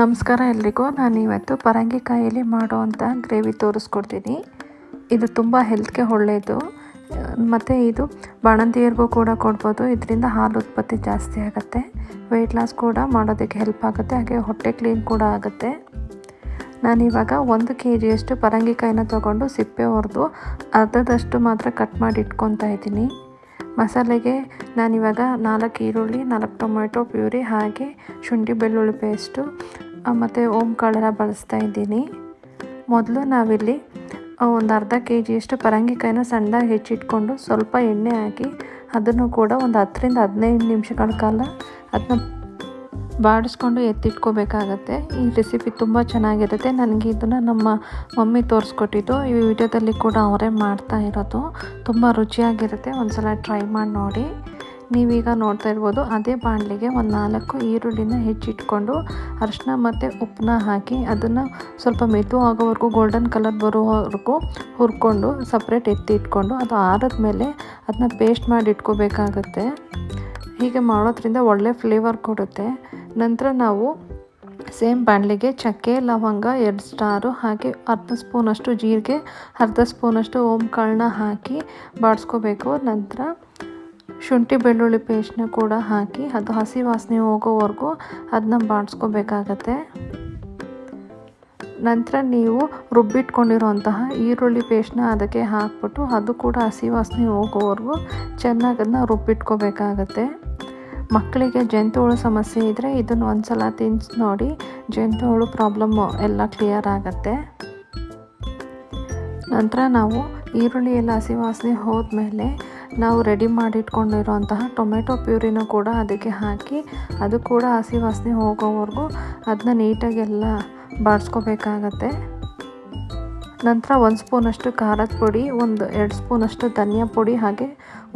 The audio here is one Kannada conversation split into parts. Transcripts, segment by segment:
ನಮಸ್ಕಾರ ಎಲ್ರಿಗೂ. ನಾನು ಇವತ್ತು ಪರಂಗಿಕಾಯಲ್ಲಿ ಮಾಡುವಂಥ ಗ್ರೇವಿ ತೋರಿಸ್ಕೊಡ್ತೀನಿ. ಇದು ತುಂಬ ಹೆಲ್ತ್ಗೆ ಒಳ್ಳೆಯದು ಮತ್ತು ಇದು ಬಾಣಂತಿಯರಿಗೂ ಕೂಡ ಕೊಡ್ಬೋದು. ಇದರಿಂದ ಹಾಲು ಉತ್ಪತ್ತಿ ಜಾಸ್ತಿ ಆಗುತ್ತೆ. ವೆಯ್ಟ್ ಲಾಸ್ ಕೂಡ ಮಾಡೋದಕ್ಕೆ ಹೆಲ್ಪ್ ಆಗುತ್ತೆ. ಹಾಗೆ ಹೊಟ್ಟೆ ಕ್ಲೀನ್ ಕೂಡ ಆಗುತ್ತೆ. ನಾನಿವಾಗ ಒಂದು ಕೆ ಜಿಯಷ್ಟು ಪರಂಗಿಕಾಯಿನ ತೊಗೊಂಡು ಸಿಪ್ಪೆ ಹೊಡೆದು ಅರ್ಧದಷ್ಟು ಮಾತ್ರ ಕಟ್ ಮಾಡಿ ಇಟ್ಕೊತಾ ಇದ್ದೀನಿ. ಮಸಾಲೆಗೆ ನಾನಿವಾಗ ನಾಲ್ಕು ಈರುಳ್ಳಿ, ನಾಲ್ಕು ಟೊಮೆಟೊ ಪ್ಯೂರಿ ಹಾಗೆ ಶುಂಠಿ ಬೆಳ್ಳುಳ್ಳಿ ಪೇಸ್ಟು ಮತ್ತು ಓಮ್ ಕಾಳೆಲ್ಲ ಬಳಸ್ತಾ ಇದ್ದೀನಿ. ಮೊದಲು ನಾವಿಲ್ಲಿ ಒಂದು ಅರ್ಧ ಕೆ ಜಿಯಷ್ಟು ಪರಂಗಿಕಾಯಿನ ಸಣ್ಣದಾಗಿ ಹೆಚ್ಚಿಟ್ಕೊಂಡು ಸ್ವಲ್ಪ ಎಣ್ಣೆ ಹಾಕಿ, ಅದನ್ನು ಕೂಡ ಒಂದು ಹತ್ತರಿಂದ ಹದಿನೈದು ನಿಮಿಷಗಳ ಕಾಲ ಅದನ್ನ ಬಾಡಿಸ್ಕೊಂಡು ಎತ್ತಿಟ್ಕೋಬೇಕಾಗತ್ತೆ. ಈ ರೆಸಿಪಿ ತುಂಬ ಚೆನ್ನಾಗಿರುತ್ತೆ. ನನಗೆ ಇದನ್ನು ನಮ್ಮ ಮಮ್ಮಿ ತೋರಿಸ್ಕೊಟ್ಟಿದ್ದು. ಈ ವಿಡಿಯೋದಲ್ಲಿ ಕೂಡ ಅವರೇ ಮಾಡ್ತಾ ಇರೋದು. ತುಂಬ ರುಚಿಯಾಗಿರುತ್ತೆ. ಒಂದು ಸಲ ಟ್ರೈ ಮಾಡಿ ನೋಡಿ. ನೀವೀಗ ನೋಡ್ತಾ ಇರ್ಬೋದು, ಅದೇ ಬಾಣಲಿಗೆ ಒಂದು ನಾಲ್ಕು ಈರುಳ್ಳಿನ ಹೆಚ್ಚಿಟ್ಕೊಂಡು ಅರಿಶಿನ ಮತ್ತು ಉಪ್ಪನ್ನ ಹಾಕಿ ಅದನ್ನು ಸ್ವಲ್ಪ ಮೆದು ಆಗೋವರೆಗೂ ಗೋಲ್ಡನ್ ಕಲರ್ ಬರೋವರೆಗೂ ಹುರ್ಕೊಂಡು ಸಪ್ರೇಟ್ ಎತ್ತಿ ಇಟ್ಕೊಂಡು ಅದು ಆರದ ಮೇಲೆ ಅದನ್ನ ಪೇಸ್ಟ್ ಮಾಡಿ ಇಟ್ಕೋಬೇಕಾಗತ್ತೆ. ಹೀಗೆ ಮಾಡೋದ್ರಿಂದ ಒಳ್ಳೆ ಫ್ಲೇವರ್ ಕೊಡುತ್ತೆ. ನಂತರ ನಾವು ಸೇಮ್ ಬಾಣಲೆಗೆ ಚಕ್ಕೆ, ಲವಂಗ, ಎರಡು ಸ್ಟಾರು ಹಾಗೆ ಅರ್ಧ ಸ್ಪೂನಷ್ಟು ಜೀರಿಗೆ, ಅರ್ಧ ಸ್ಪೂನಷ್ಟು ಓಮ್ ಕಾಳನ್ನ ಹಾಕಿ ಬಾಡಿಸ್ಕೋಬೇಕು. ನಂತರ ಶುಂಠಿ ಬೆಳ್ಳುಳ್ಳಿ ಪೇಸ್ಟ್ನ ಕೂಡ ಹಾಕಿ ಅದು ಹಸಿ ವಾಸನೆ ಹೋಗೋವರೆಗೂ ಅದನ್ನ ಬಾಡಿಸ್ಕೋಬೇಕಾಗತ್ತೆ. ನಂತರ ನೀವು ರುಬ್ಬಿಟ್ಕೊಂಡಿರುವಂತಹ ಈರುಳ್ಳಿ ಪೇಸ್ಟ್ನ ಅದಕ್ಕೆ ಹಾಕ್ಬಿಟ್ಟು ಅದು ಕೂಡ ಹಸಿ ವಾಸನೆ ಹೋಗೋವರೆಗೂ ಚೆನ್ನಾಗಿ ಅದನ್ನ ರುಬ್ಬಿಟ್ಕೋಬೇಕಾಗತ್ತೆ. ಮಕ್ಕಳಿಗೆ ಜಂತುಹುಳು ಸಮಸ್ಯೆ ಇದ್ದರೆ ಇದನ್ನು ಒಂದು ಸಲ ತಿನ್ಸಿ ನೋಡಿ ಜಂತುಹುಳು ಪ್ರಾಬ್ಲಮ್ಮು ಎಲ್ಲ ಕ್ಲಿಯರ್ ಆಗುತ್ತೆ. ನಂತರ ನಾವು ಈರುಳ್ಳಿ ಎಲ್ಲ ಹಸಿ ವಾಸನೆ ಹೋದ್ಮೇಲೆ ನಾವು ರೆಡಿ ಮಾಡಿಟ್ಕೊಂಡಿರುವಂತಹ ಟೊಮೆಟೊ ಪ್ಯೂರಿನ ಕೂಡ ಅದಕ್ಕೆ ಹಾಕಿ, ಅದು ಕೂಡ ಹಸಿ ವಾಸನೆ ಹೋಗೋವರೆಗೂ ಅದನ್ನ ನೀಟಾಗೆಲ್ಲ ಬಾಡಿಸ್ಕೋಬೇಕಾಗತ್ತೆ ನಂತರ ಒಂದು ಸ್ಪೂನಷ್ಟು ಖಾರದ ಪುಡಿ, ಒಂದು ಎರಡು ಸ್ಪೂನಷ್ಟು ಧನಿಯಾ ಪುಡಿ ಹಾಗೆ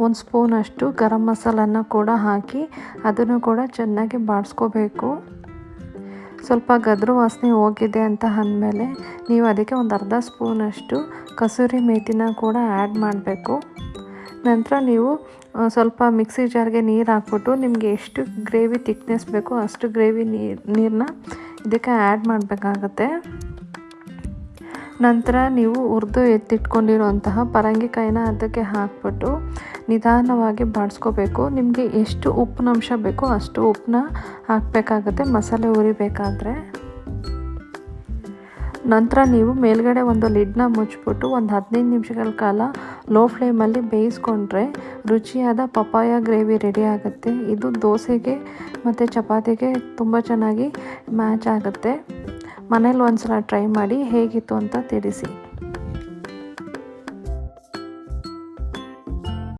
ಒಂದು ಸ್ಪೂನಷ್ಟು ಗರಂ ಮಸಾಲನ್ನು ಕೂಡ ಹಾಕಿ ಅದನ್ನು ಕೂಡ ಚೆನ್ನಾಗಿ ಬಾಡಿಸ್ಕೋಬೇಕು ಸ್ವಲ್ಪ ಗದ್ರು ವಾಸನೆ ಹೋಗಿದೆ ಅಂತ ಅಂದಮೇಲೆ ನೀವು ಅದಕ್ಕೆ ಒಂದು ಅರ್ಧ ಸ್ಪೂನಷ್ಟು ಕಸೂರಿ ಮೇಥಿನ ಕೂಡ ಆ್ಯಡ್ ಮಾಡಬೇಕು. ನಂತರ ನೀವು ಸ್ವಲ್ಪ ಮಿಕ್ಸಿ ಜಾರ್ಗೆ ನೀರು ಹಾಕ್ಬಿಟ್ಟು ನಿಮಗೆ ಎಷ್ಟು ಗ್ರೇವಿ ತಿಕ್ನೆಸ್ ಬೇಕೋ ಅಷ್ಟು ಗ್ರೇವಿ ನೀರು ನೀರನ್ನ ಇದಕ್ಕೆ ಆ್ಯಡ್ ಮಾಡಬೇಕಾಗತ್ತೆ. ನಂತರ ನೀವು ಹುರಿದು ಎತ್ತಿಟ್ಕೊಂಡಿರುವಂತಹ ಪರಂಗಿಕಾಯಿನ ಅದಕ್ಕೆ ಹಾಕ್ಬಿಟ್ಟು ನಿಧಾನವಾಗಿ ಬಾಡಿಸ್ಕೋಬೇಕು. ನಿಮಗೆ ಎಷ್ಟು ಉಪ್ಪಿನಂಶ ಬೇಕೋ ಅಷ್ಟು ಉಪ್ಪನ್ನ ಹಾಕಬೇಕಾಗತ್ತೆ, ಮಸಾಲೆ ಹುರಿಬೇಕಾದ್ರೆ. ನಂತರ ನೀವು ಮೇಲ್ಗಡೆ ಒಂದು ಲಿಡ್ನ ಮುಚ್ಚಿಬಿಟ್ಟು ಒಂದು ಹದಿನೈದು ನಿಮಿಷಗಳ ಕಾಲ ಲೋ ಫ್ಲೇಮಲ್ಲಿ ಬೇಯಿಸ್ಕೊಂಡ್ರೆ ರುಚಿಯಾದ ಪಪಾಯ ಗ್ರೇವಿ ರೆಡಿ ಆಗುತ್ತೆ. ಇದು ದೋಸೆಗೆ ಮತ್ತು ಚಪಾತಿಗೆ ತುಂಬ ಚೆನ್ನಾಗಿ ಮ್ಯಾಚ್ ಆಗುತ್ತೆ. ಮನೇಲಿ ಒಂದು ಸಲ ಟ್ರೈ ಮಾಡಿ ಹೇಗಿತ್ತು ಅಂತ ತಿಳಿಸಿ.